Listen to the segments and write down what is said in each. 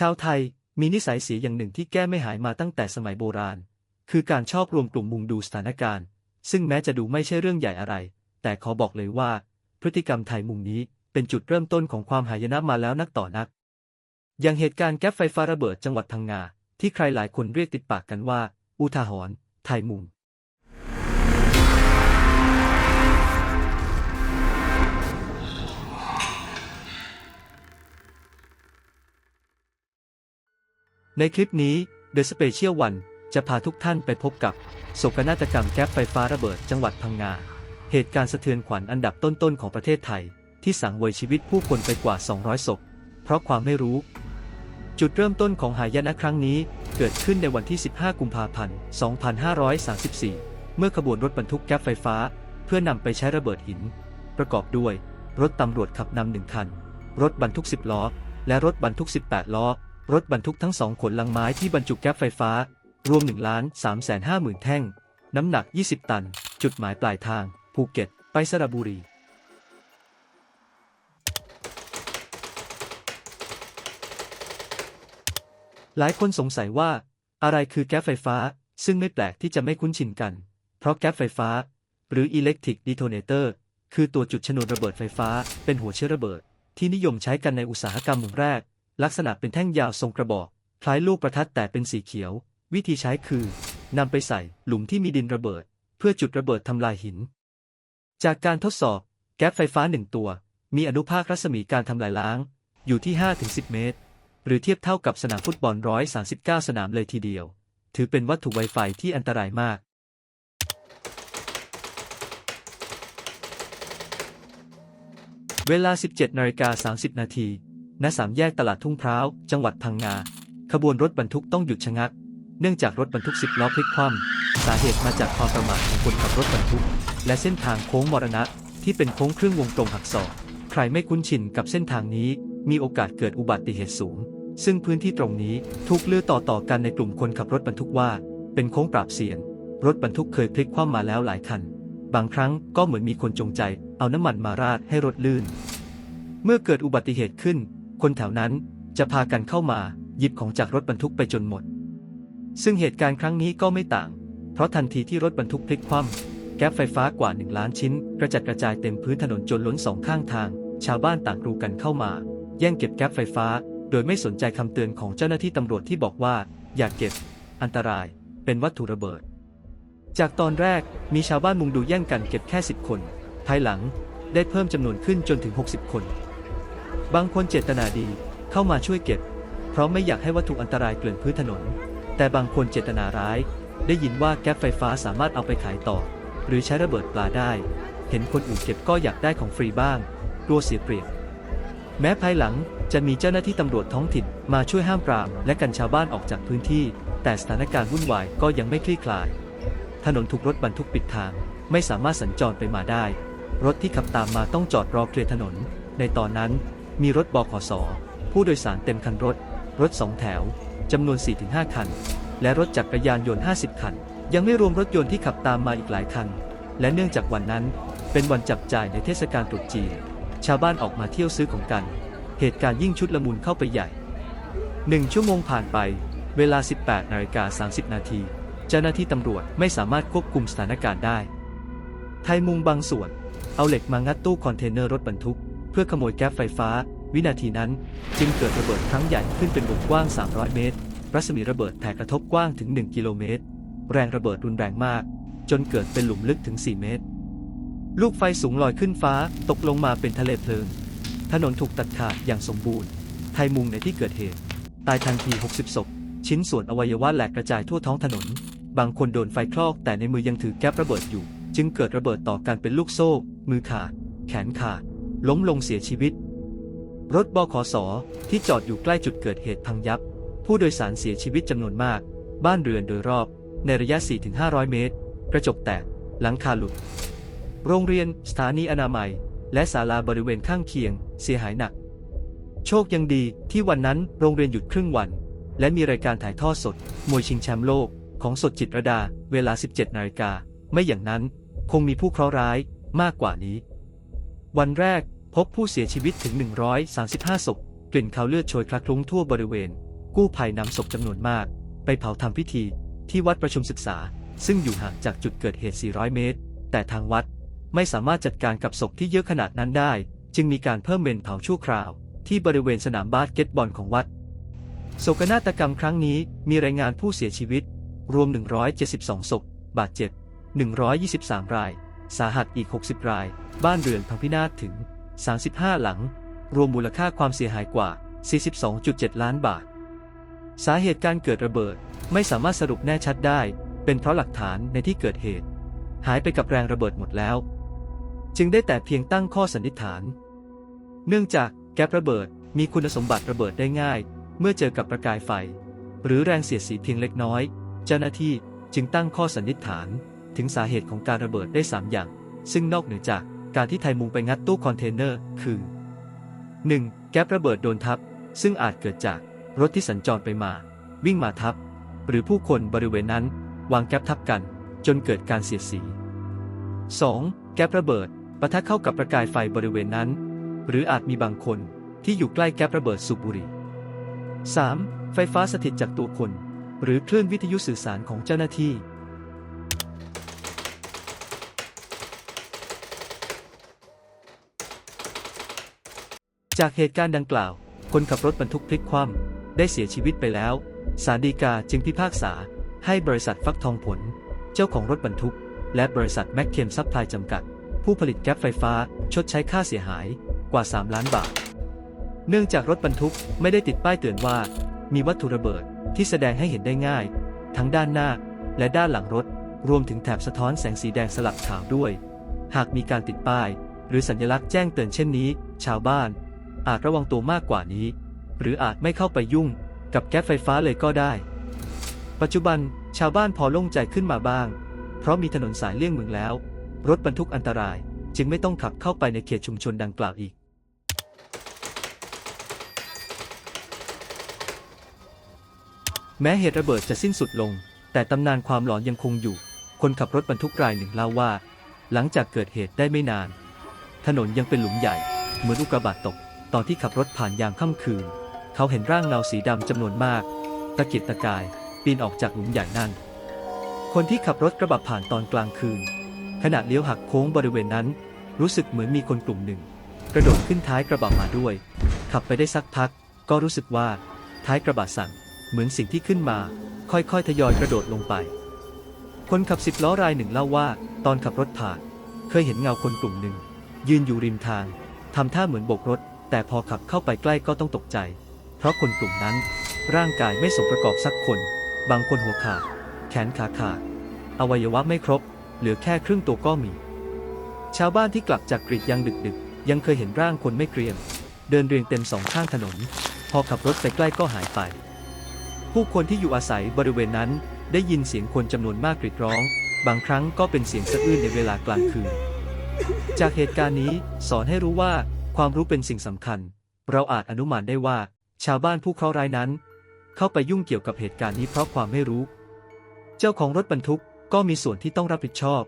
ชาวไทยมีนิสัยเสียอย่างหนึ่งที่แก้ไม่หายมาตั้งแต่สมัยโบราณ คือการชอบรวมกลุ่มมุงดูสถานการณ์ ซึ่งแม้จะดูไม่ใช่เรื่องใหญ่อะไร แต่ขอบอกเลยว่า พฤติกรรมไทยมุงนี้เป็นจุดเริ่มต้นของความหายนะมาแล้วนักต่อนัก อย่างเหตุการณ์แก๊สไฟฟ้าระเบิดจังหวัดพังงาที่ใครหลายคนเรียกติดปากกันว่า อุทาหรณ์ไทยมุง ในคลิปนี้ The Special One จะพาทุกท่านไปพบกับโศกนาฏกรรมแก๊สไฟฟ้าระเบิดจังหวัดพังงา เหตุการณ์สะเทือนขวัญอันดับต้นๆของประเทศไทย ที่สังเวยชีวิตผู้คนไปกว่า 200 ศพ เพราะความไม่รู้ จุดเริ่มต้นของหายนะครั้งนี้ เกิดขึ้นในวันที่ 15 กุมภาพันธ์ 2534 เมื่อขบวนรถบรรทุกแก๊สไฟฟ้า เพื่อนำไปใช้ระเบิดหิน ประกอบด้วย รถตำรวจขับนำหนึ่งคัน รถบรรทุก 10 ล้อ และรถบรรทุก 18 ล้อ รถบรรทุกทั้งสองขนลังไม้ที่บรรจุแก๊สไฟฟ้า รวม1ล้าน3แสน5หมื่นแท่ง น้ำหนัก 20 ตัน จุดหมายปลายทาง ภูเก็ต ไปสระบุรีหลายคนสงสัยว่าอะไรคือแก๊สไฟฟ้า ซึ่งไม่แปลกที่จะไม่คุ้นชินกัน เพราะแก๊สไฟฟ้า หรือ Electric Detonator คือตัวจุดชนวนระเบิดไฟฟ้า เป็นหัวเชื้อระเบิด ที่นิยมใช้กันในอุตสาหกรรมมู่แรก ลักษณะเป็นแท่งยาวทรงกระบอก คล้ายลูกประทัดแต่เป็นสีเขียว วิธีใช้คือนำไปใส่หลุมที่มีดินระเบิด เพื่อจุดระเบิดทำลายหิน จากการทดสอบ แก๊สไฟฟ้าหนึ่งตัว มีอนุภาครัศมีการทำลายล้าง อยู่ที่ 5-10 เมตร หรือเทียบเท่ากับสนามฟุตบอล 139 สนามเลยทีเดียว ถือเป็นวัตถุไวไฟที่อันตรายมากเวลา 17นาฬิกา30 นาที ณสามแยกตลาดทุ่งพร้าว จังหวัดพังงา ขบวนรถบรรทุกต้องหยุดชะงัก เนื่องจากรถบรรทุก10ล้อพลิกคว่ำสาเหตุมาจากความประมาทของคนขับรถบรรทุก และเส้นทางโค้งมรณะ ที่เป็นโค้งครึ่งวงตรงหักศอก ใครไม่คุ้นชินกับเส้นทางนี้ มีโอกาสเกิดอุบัติเหตุสูง ซึ่งพื้นที่ตรงนี้ถูกเลือต่อๆกันในกลุ่มคนขับรถบรรทุกว่า เป็นโค้งปราบเสียน รถบรรทุกเคยพลิกคว่ำมาแล้วหลายคัน บางครั้งก็เหมือนมีคนจงใจ เอาน้ำมันมาราดให้รถลื่น เมื่อเกิดอุบัติเหตุขึ้น คนแถวนั้นจะพากันเข้ามาหยิบของจากรถบรรทุกไปจนหมด ซึ่งเหตุการณ์ครั้งนี้ก็ไม่ต่าง เพราะทันทีที่รถบรรทุกพลิกคว่ำแก๊สไฟฟ้ากว่า 1 ล้านชิ้น กระจัดกระจายเต็มพื้นถนนจนล้นสองข้างทาง ชาวบ้านต่างกรูกันเข้ามา แย่งเก็บแก๊สไฟฟ้า โดยไม่สนใจคำเตือนของเจ้าหน้าที่ตำรวจที่บอกว่า อย่าเก็บ อันตราย เป็นวัตถุระเบิด จากตอนแรกมีชาวบ้านมุงดูแย่งกันเก็บแค่ 10 คน ภายหลังได้เพิ่มจำนวนขึ้นจนถึง 60 คน บางคนเจตนาดีเข้ามาช่วยเก็บ เพราะไม่อยากให้วัตถุอันตรายเกลื่อนพื้นถนน แต่บางคนเจตนาร้าย ได้ยินว่าแก๊สไฟฟ้าสามารถเอาไปขายต่อ หรือใช้ระเบิดปลาได้ เห็นคนอื่นเก็บก็อยากได้ของฟรีบ้าง กลัวเสียเปรียบ แม้ภายหลังจะมีเจ้าหน้าที่ตำรวจท้องถิ่นมาช่วยห้ามปราม และกันชาวบ้านออกจากพื้นที่ แต่สถานการณ์วุ่นวายก็ยังไม่คลี่คลาย ถนนถูกรถบรรทุกปิดทาง ไม่สามารถสัญจรไปมาได้ รถที่ขับตามมาต้องจอดรอเคลียร์ถนน ในตอนนั้น มีรถบขส ผู้โดยสารเต็มคันรถ รถสองแถว จำนวน 4-5 คัน และรถจักรยานยนต์ 50 คัน ยังไม่รวมรถยนต์ที่ขับตามมาอีกหลายคัน และเนื่องจากวันนั้น เป็นวันจับจ่ายในเทศกาลตรุษจีน ชาวบ้านออกมาเที่ยวซื้อของกัน เหตุการณ์ยิ่งชุดละมุนเข้าไปใหญ่หนึ่งชั่วโมงผ่านไป เวลา 18นาฬิกา30 นาทีเจ้าหน้าที่ตำรวจไม่สามารถควบคุมสถานการณ์ได้ ไทยมุงบางส่วน เอาเหล็กมางัดตู้คอนเทนเนอร์รถบรรทุก เพื่อขโมยแก๊สไฟฟ้า วินาทีนั้น จึงเกิดระเบิดครั้งใหญ่ขึ้นเป็นวงกว้าง 300 เมตร รัศมีระเบิดแผ่กระทบกว้างถึง 1 กิโลเมตร แรงระเบิดรุนแรงมาก จนเกิดเป็นหลุมลึกถึง 4 เมตร ลูกไฟสูงลอยขึ้นฟ้าตกลงมาเป็นทะเลเพลิง ถนนถูกตัดขาดอย่างสมบูรณ์ ไทยมุงในที่เกิดเหตุ ตายทันที 60 ศพ ชิ้นส่วนอวัยวะแหลกกระจายทั่วท้องถนน บางคนโดนไฟคลอกแต่ในมือยังถือแก๊สระเบิดอยู่ จึงเกิดระเบิดต่อกันเป็นลูกโซ่ มือขาด แขนขาด ล้มลงเสียชีวิต รถบขสที่จอดอยู่ใกล้จุดเกิดเหตุพังยับ ผู้โดยสารเสียชีวิตจำนวนมาก บ้านเรือนโดยรอบ ในระยะ 4-500 เมตร กระจกแตก หลังคาหลุด โรงเรียน สถานีอนามัย และศาลาบริเวณข้างเคียง เสียหายหนัก โชคยังดีที่วันนั้นโรงเรียนหยุดครึ่งวัน และมีรายการถ่ายทอดสด มวยชิงแชมป์โลก ของสดจิตรดา เวลา 17นาฬิกาไม่อย่างนั้น คงมีผู้เคราะห์ร้ายมากกว่านี้ วันแรกพบผู้เสียชีวิตถึง 135 ศพ กลิ่นคาวเลือดโชยคลักคลุ้งทั่วบริเวณ กู้ภัยนำศพจำนวนมาก ไปเผาทำพิธี ที่วัดประชุมศึกษา ซึ่งอยู่ห่างจากจุดเกิดเหตุ 400 เมตร แต่ทางวัดไม่สามารถจัดการกับศพที่เยอะขนาดนั้นได้ จึงมีการเพิ่มเมนเผาชั่วคราว ที่บริเวณสนามบาสเกตบอลของวัด โศกนาฏกรรมครั้งนี้มีรายงานผู้เสียชีวิต รวม 172 ศพ บาดเจ็บ 123 ราย สาหัสอีก 60 ราย บ้านเรือนพังพินาศถึง 35 หลัง รวมมูลค่าความเสียหายกว่า 42.7 ล้านบาท สาเหตุการเกิดระเบิดไม่สามารถสรุปแน่ชัดได้ เป็นเพราะหลักฐานในที่เกิดเหตุ หายไปกับแรงระเบิดหมดแล้ว จึงได้แต่เพียงตั้งข้อสันนิษฐาน เนื่องจากแก๊สระเบิดมีคุณสมบัติระเบิดได้ง่าย เมื่อเจอกับประกายไฟ หรือแรงเสียดสีเพียงเล็กน้อย เจ้าหน้าที่จึงตั้งข้อสันนิษฐาน ถึงสาเหตุของการระเบิดได้ 3 อย่าง ซึ่งนอกเหนือจากการที่ไทยมุงไปงัดตู้คอนเทนเนอร์ คือ 1. แก๊สระเบิดโดนทับ ซึ่งอาจเกิดจากรถที่สัญจรไปมา วิ่งมาทับ หรือผู้คนบริเวณนั้น วางแก๊สทับกัน จนเกิดการเสียดสี 2. แก๊สระเบิดปะทะเข้ากับประกายไฟบริเวณนั้น หรืออาจมีบางคนที่อยู่ใกล้แก๊สระเบิดสูบบุหรี่ 3. ไฟฟ้าสถิตจากตัวคน หรือคลื่นวิทยุสื่อสารของเจ้าหน้าที่ จากเหตุการณ์ดังกล่าว คนขับรถบรรทุกพลิกคว่ำได้เสียชีวิตไปแล้วศาลฎีกาจึงพิพากษา ให้บริษัทฟักทองผล เจ้าของรถบรรทุก และบริษัทแมคเคมซัพพลายจำกัด ผู้ผลิตแก๊สไฟฟ้าชดใช้ค่าเสียหายกว่า 3 ล้านบาท เนื่องจากรถบรรทุกไม่ได้ติดป้ายเตือนว่า มีวัตถุระเบิดที่แสดงให้เห็นได้ง่าย ทั้งด้านหน้าและด้านหลังรถ รวมถึงแถบสะท้อนแสงสีแดงสลับขาวด้วย หากมีการติดป้าย หรือสัญลักษณ์แจ้งเตือนเช่นนี้ ชาวบ้าน อาจระวังตัวมากกว่านี้ หรืออาจไม่เข้าไปยุ่งกับแก๊สไฟฟ้าเลยก็ได้ ปัจจุบันชาวบ้านพอโล่งใจขึ้นมาบ้าง เพราะมีถนนสายเลี่ยงเมืองแล้ว รถบรรทุกอันตรายจึงไม่ต้องขับเข้าไปในเขตชุมชนดังกล่าวอีก แม้เหตุระเบิดจะสิ้นสุดลง แต่ตำนานความหลอนยังคงอยู่ คนขับรถบรรทุกรายหนึ่งเล่าว่า หลังจากเกิดเหตุได้ไม่นาน ถนนยังเป็นหลุมใหญ่ เหมือนอุกกาบาตตก ตอนที่ขับรถผ่านยามค่ำคืน เขาเห็นร่างเงาสีดำจำนวนมาก ตะกียกตะกายปีนออกจากหลุมใหญ่นั่น คนที่ขับรถกระบะผ่านตอนกลางคืน ขณะเลี้ยวหักโค้งบริเวณนั้น รู้สึกเหมือนมีคนกลุ่มหนึ่ง กระโดดขึ้นท้ายกระบะมาด้วย ขับไปได้สักพัก ก็รู้สึกว่า ท้ายกระบะสั่นเหมือนสิ่งที่ขึ้นมา ค่อยๆทยอยกระโดดลงไป คนขับสิบล้อรายหนึ่งเล่าว่า ตอนขับรถผ่าน เคยเห็นเงาคนกลุ่มหนึ่ง ยืนอยู่ริมทางทำท่าเหมือนโบกรถ แต่พอขับเข้าไปใกล้ก็ต้องตกใจ เพราะคนกลุ่มนั้น ร่างกายไม่สมประกอบสักคน บางคนหัวขาด แขนขาขาด อวัยวะไม่ครบ เหลือแค่ครึ่งตัวก็มี ชาวบ้านที่กลับจากกรีดยางดึกๆ ยังเคยเห็นร่างคนไม่เกรียม เดินเรียงเต็มสองข้างถนน พอขับรถไปใกล้ก็หายไป ผู้คนที่อยู่อาศัยบริเวณนั้นได้ยินเสียงคนจำนวนมากกรีดร้อง บางครั้งก็เป็นเสียงสะอื้นในเวลากลางคืน จากเหตุการณ์นี้สอนให้รู้ว่า ความรู้เป็นสิ่งสำคัญ เราอาจอนุมานได้ว่า ชาวบ้านผู้เคราะห์ร้ายนั้น เข้าไปยุ่งเกี่ยวกับเหตุการณ์นี้เพราะความไม่รู้ เจ้าของรถบรรทุกก็มีส่วนที่ต้องรับผิดชอบ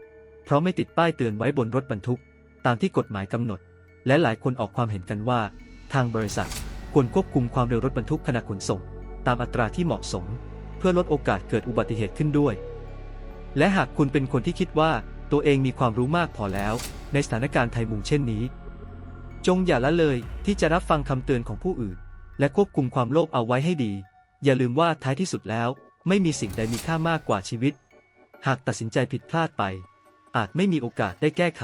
เพราะไม่ติดป้ายเตือนไว้บนรถบรรทุก ตามที่กฎหมายกำหนด และหลายคนออกความเห็นกันว่า ทางบริษัท ควรควบคุมความเร็วรถบรรทุกขณะขนส่ง ตามอัตราที่เหมาะสม เพื่อลดโอกาสเกิดอุบัติเหตุขึ้นด้วย และหากคุณเป็นคนที่คิดว่าตัวเองมีความรู้มากพอแล้ว ในสถานการณ์ไทยมุงเช่นนี้ จงอย่าละเลยที่จะรับฟังคำเตือนของผู้อื่น และควบคุมความโลภเอาไว้ให้ดี อย่าลืมว่าท้ายที่สุดแล้ว ไม่มีสิ่งใดมีค่ามากกว่าชีวิต หากตัดสินใจผิดพลาดไป อาจไม่มีโอกาสได้แก้ไข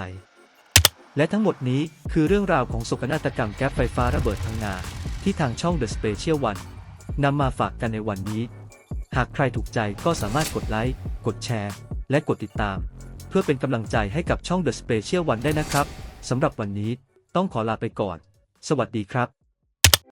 และทั้งหมดนี้คือเรื่องราวของโศกนาฏกรรมแก๊สไฟฟ้าระเบิดพังงาที่ทางช่อง The Special One นำมาฝากกันในวันนี้ หากใครถูกใจก็สามารถกดไลค์กดแชร์ และกดติดตาม เพื่อเป็นกำลังใจให้กับช่อง The Special One ได้นะครับสำหรับวันนี้ ต้องขอลาไปก่อน สวัสดีครับ